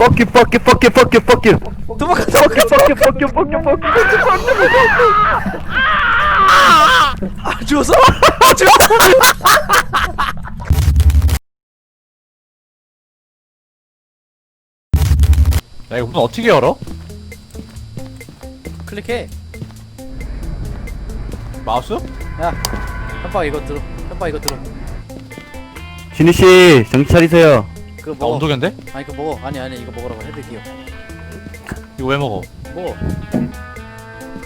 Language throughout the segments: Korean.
Fuck you, fuck you, fuck you, fuck you, fuck you. 도망가 Fuck you, fuck you, fuck you, fuck you, fuck you, fuck you, fuck you. 아 죽었어? 아 죽었어? 야 이거 문 어떻게 열어? 클릭해 마우스? 야 현박 이거 들어 현박 이거 들어 진희 씨, 정신 차리세요. 그거 나 먹어 온도견데? 아니 그거 먹어 아니 아니 이거 먹으라고 헤드기어 이거 왜 먹어? 먹어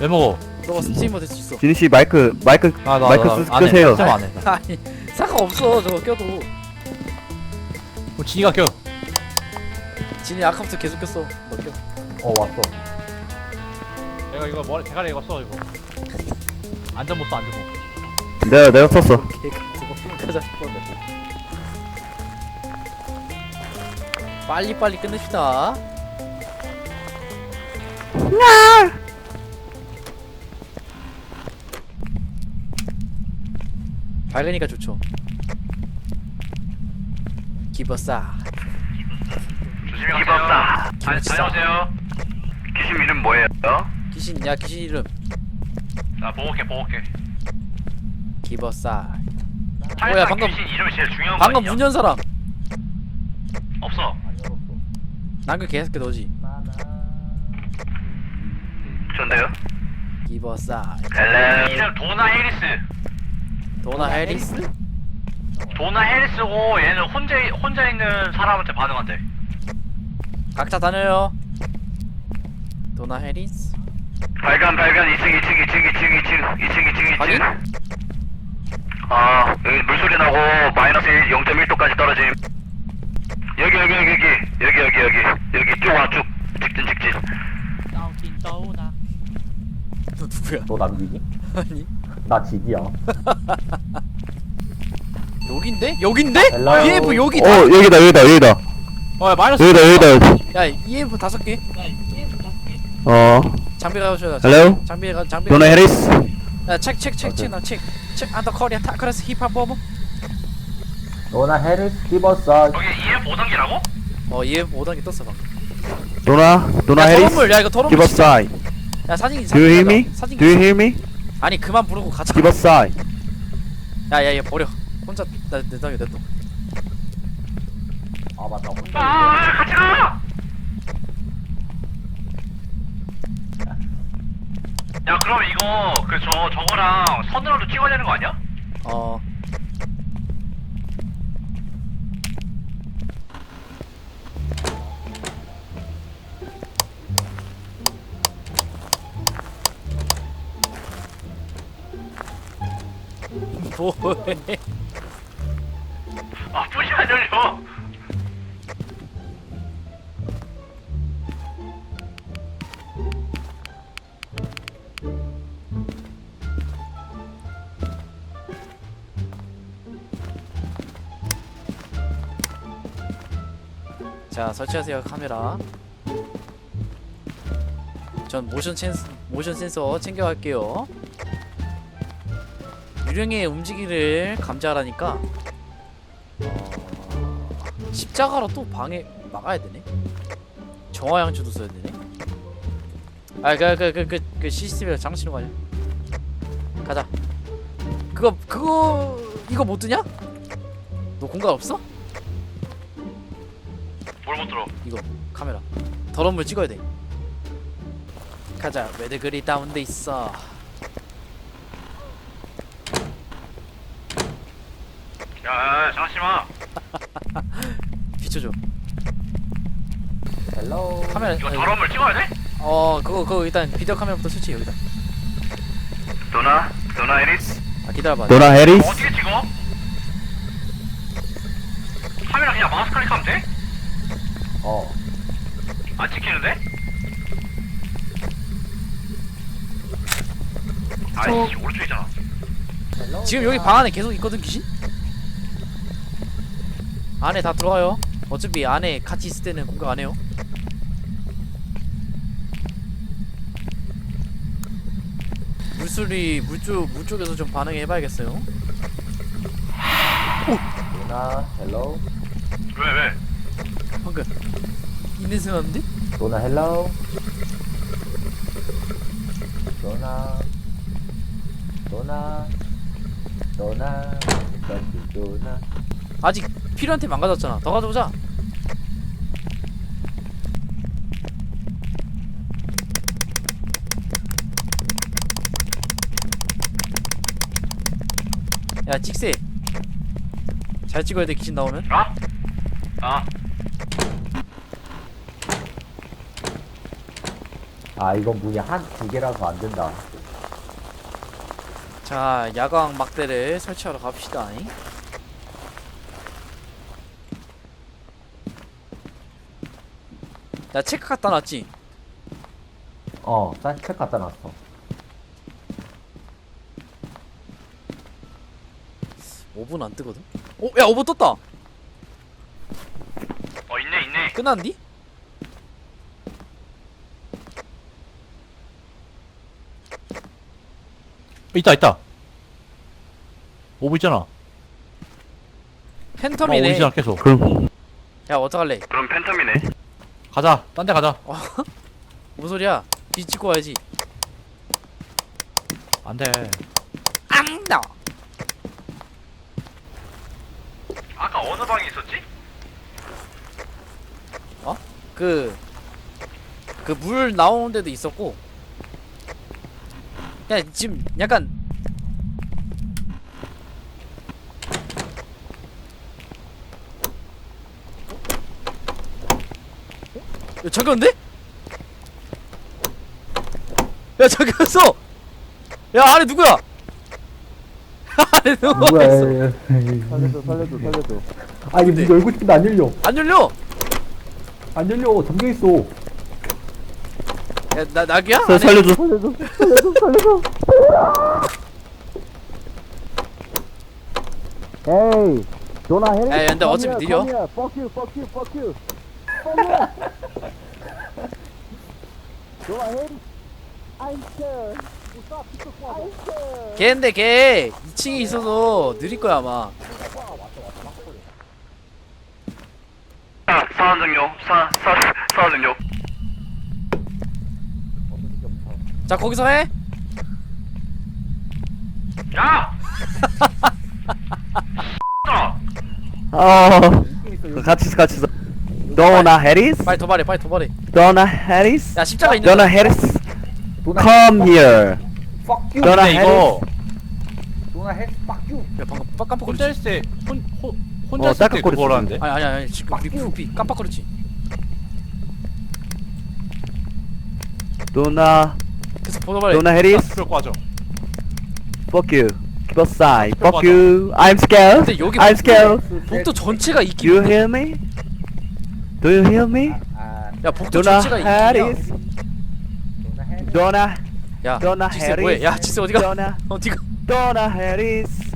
왜 먹어? 너가 스트리머 될 수 있어 진희 씨 마이크, 마이크, 아, 나, 마이크 나, 쓰- 안 해. 끄세요. 안 해. 아니 상관없어 저거 껴도 그럼 진이가 껴. 진이 아까부터 계속 꼈어 너 껴. 어 왔어. 내가 이거 머리 대가리 이거 써 이거. 안전 못 써, 안전 못. 내가, 내가 썼어. 개 가자 빨리 빨리 끝냅시다 밝으니까 좋죠 기버싸 조심히 가세요. 다, 다녀오세요. 귀신 이름 뭐예요? 귀신 야 귀신 이름 나 보고게 보고게. 기버싸 뭐야, 방금- 귀신 이름이 제일 중요한 거 방금 아니야? 문 연 사람 없어. 난그 개새끼 너지 전데요? 기버싸 헬로. 이름 도나 해리스. 도나 해리스? 도나 해리스고 얘는 혼자 혼자 있는 사람한테 반응한대. 각자 다녀요 도나 해리스 발간 발간 2층 2층 2층 2층 2층 2층 2층 확인? 2층. 아 여기 물소리 나고 마이너스 0.1도까지 떨어짐. 여기 여기 여기 여기 여기 여기 여기 여기 쭉 와 쭉 직진 직진. 너 누구야? 너 남기기? 아니 나 지기야. 여긴데? 여긴데? 헬로. EF 여기다 어, 여기다, 여기다, 여기다. 어, 야, 마이너스. 여기다, 여기다. 야 EF 다섯 개 어, 장비 가셔야 헬로? 장비 가 장비 도나 해리스. 야 책 책 책 책 나 책 책 안더 코리아 타크레스 힙합 버버 너나 해를 씹었어. 여기 5단계라고? 어 EF 5단계 떴어 방금 도나, 도나 야 해리스. 더러물 야 이거 Give us 진짜. sign. 야 사진 Do you hear me? 사진 Do you hear me? 아니 그만 부르고 가자 Give us sign. 야야야 버려 혼자 나 내 땅에 냈다 아 맞다. 혼자 아 같이 가! 야 그럼 이거 그 저 저거랑 선으로도 찍어야 되는 거 아니야? 어 아 뿌리 안 열려. 자 설치하세요 카메라 전 모션 센스 모션 센서 챙겨갈게요 유령의 움직이를 감지하라니까. 어... 십자가로 또 방해 막아야 되네? 정화양주도 써야 되네? 아그 그그그그 시스템이랑 장치로 가자 가자. 그거 그거 이거 못 드냐? 너 공간 없어? 뭘 못 들어? 이거 카메라. 더러운 물 찍어야 돼. 가자. 매드글이 다운돼 있어 야, 마. 비춰줘 헬로. 카메라 이거 아니, 더러운 물 찍어야 돼? 어 그거 그거 일단 비디오 카메라부터 설치 여기다 도나 도나 에리스. 아 기다려봐 도나 해리스. 어떻게 찍어? 카메라 그냥 마우스 클릭하면 돼? 어. 안 찍히는데? 아이씨 오른쪽이잖아. 헬로. 지금 여기 방 안에 계속 있거든 귀신? 안에 다 들어가요. 어차피 안에 같이 있을 때는 공격 안 해요. 물소리 물쪽 물쪽에서 좀 반응해 해봐야겠어요. 누나 헬로. 왜 왜? 방금 이 냄새 나는데? 로나 헬로. 로나. 로나. 던지 로나. 아직 필요한 템안 가졌잖아. 더 가져오자. 야 찍세. 잘 찍어야 돼 귀신 나오면. 어? 아 아 이건 문이 한 두 개라서 안 된다. 자 야광 막대를 설치하러 갑시다 나 체크 갖다 놨지? 어 책 갖다 놨어 5분 안 뜨거든? 오! 야 5분 떴다! 어 있네 있네 끝났니? 있다 있다. 오브 있잖아. 팬텀이네 어, 오지않 계속. 야 어떡할래 그럼 팬텀이네 가자. 딴 데 가자. 뭔 소리야 뒤 찍고 와야지 안 돼. 앙나 아까 어느 방에 있었지? 그 그 물 나오는 데도 있었고 야 지금 약간 야 잠깐데? 야 잠깐서 야 아래 누구야? 아래 누가 누구야? 있어. 살려줘 살려줘 살려줘. 아니 문 열고 싶은데 안 열려. 안 열려? 안 열려. 잠겨 있어. 야 나 낙이야? 살- 안에? 살려줘. 살려줘 살려줘 살려줘. 에이 조나 해 야, 근데 어차피 느려. fuck you fuck you fuck you 조나 해 I'm scared. 걔인데 걔 2층에 있어서 느릴 거야 아마. 아 사안 종료 사 사 사안 종료 자 거기서 해? 야! 어. 같이 있어 같이 있어 너나 해리스 빨리 도발해 빨리 도발해. 너나 해리스 야 십자가 있는 거. 해리스 come here. Fuck you. 너나 근데 이거 조나 해 fuck you. 야 방금 빡- 혼자 깜빡거렸지? 있을 때 혼, 혼, 혼자 어, 있을 때 딸깍거렸지. 그거라는데. 아니 아니 아니 지금 우리 부피 깜빡거렸지. 너나 계속 도발해. 너나 해리스 필요 꺼져. fuck you keep aside fuck you. I'm scared. 근데 여기 I'm scared. 복도 전체가 있긴 you hear me do you hear me? 아야 복도 전체가 해 너나 야 지세 뭐해? 야 지세 어디가? 너나 어디가? 너나 해리스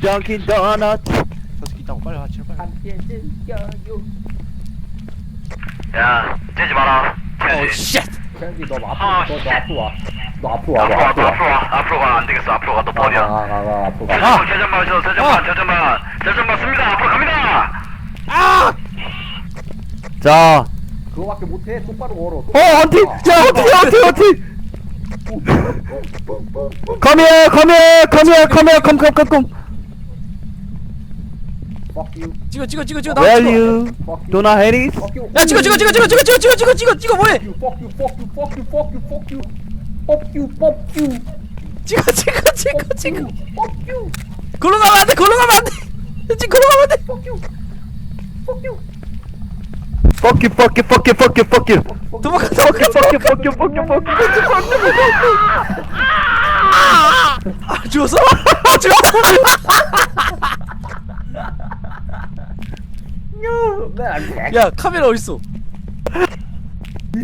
Dunkin' Donuts. 저 새끼 있다고 빨리 와. 제발. 야 째지 마라. 어 쉣! 캔디 너 아, 앞으로 너, 씨. 너 앞으로 와 너 앞으로 와 앞으로 너와 앞으로 너 와. 앞으로 와. 앞으로 가 안 되겠어. 앞으로 가너 버려 가가가 앞으로 가. 아! 대전만 오셔 대전만 대전만 대전만 씁니다. 앞으로 갑니다 자 그거밖에 못해 똑바로 걸어 어, 헌팅! 자, 헌팅, 헌팅, 헌팅! Come here, come here, come here, come here, come, come, come, come. fuck you 찍어 찍어 찍어 찍어 나 Where 찍어 you? fuck you Donna Harris? fuck you 야 찍어 찍어 찍어 찍어 찍어 찍어 찍어 찍어 찍어 찍어 뭐해 fuck you fuck you fuck you fuck you fuck you fuck you fuck you 찍어 찍어 찍어 찍어 fuck you 걸로 가면 안돼 걸로 가면 안돼 지금 걸로 가면 안돼 fuck you fuck you Fuck you, fuck you, fuck you, fuck you, fuck you. 도망가 Fuck you, fuck you, fuck you, fuck you, fuck you. 아 죽었어? 아 죽었어 나이 야 카메라 어딨어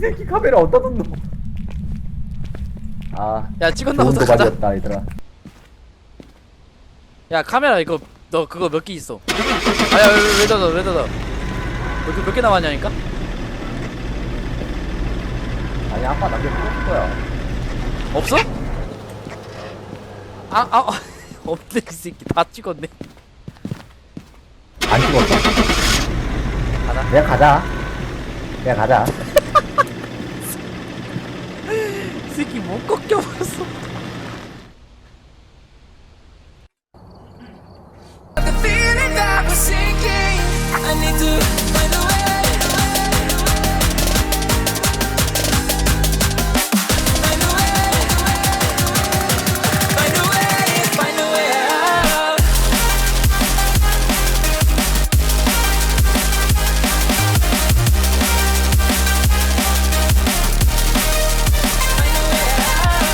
새끼 카메라 어디다 뒀노 아 야 찍었나 좋은 보다 가자 도박이었다 얘들아 야 카메라 이거 너 그거 몇 개 있어 아야 왜, 왜 닫아 왜 닫아 몇개 몇개 남았냐니까? 아니 아까 남겨 찍었을 거야. 없어? 아 아 아, 없네 이 새끼. 다 찍었네. 안 찍었어? 가자. 내가 가자. 그냥 가자. 이 새끼 못 꺾여버렸어